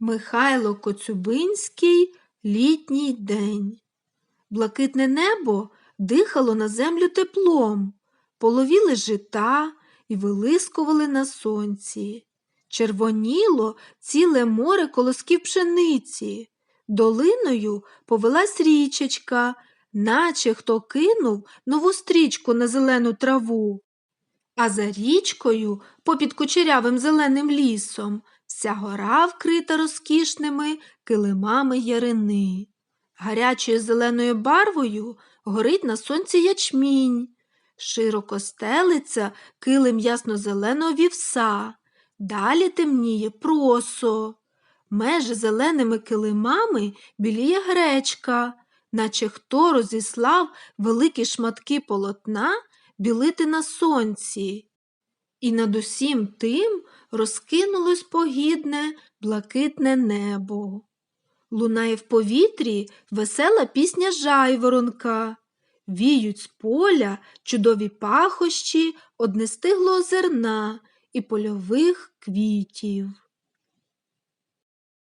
Михайло Коцюбинський літній день. Блакитне небо дихало на землю теплом, половіли жита і вилискували на сонці. Червоніло ціле море колосків пшениці. Долиною повелась річечка, наче хто кинув нову стрічку на зелену траву. А за річкою, попід кучерявим зеленим лісом, вся гора вкрита розкішними килимами ярини. Гарячою зеленою барвою горить на сонці ячмінь, широко стелиться килим ясно-зеленого вівса, далі темніє просо. Межі зеленими килимами біліє гречка, наче хто розіслав великі шматки полотна білити на сонці. І над усім тим розкинулось погідне блакитне небо. Лунає в повітрі весела пісня жайворонка. Віють з поля чудові пахощі однестиглого зерна і польових квітів.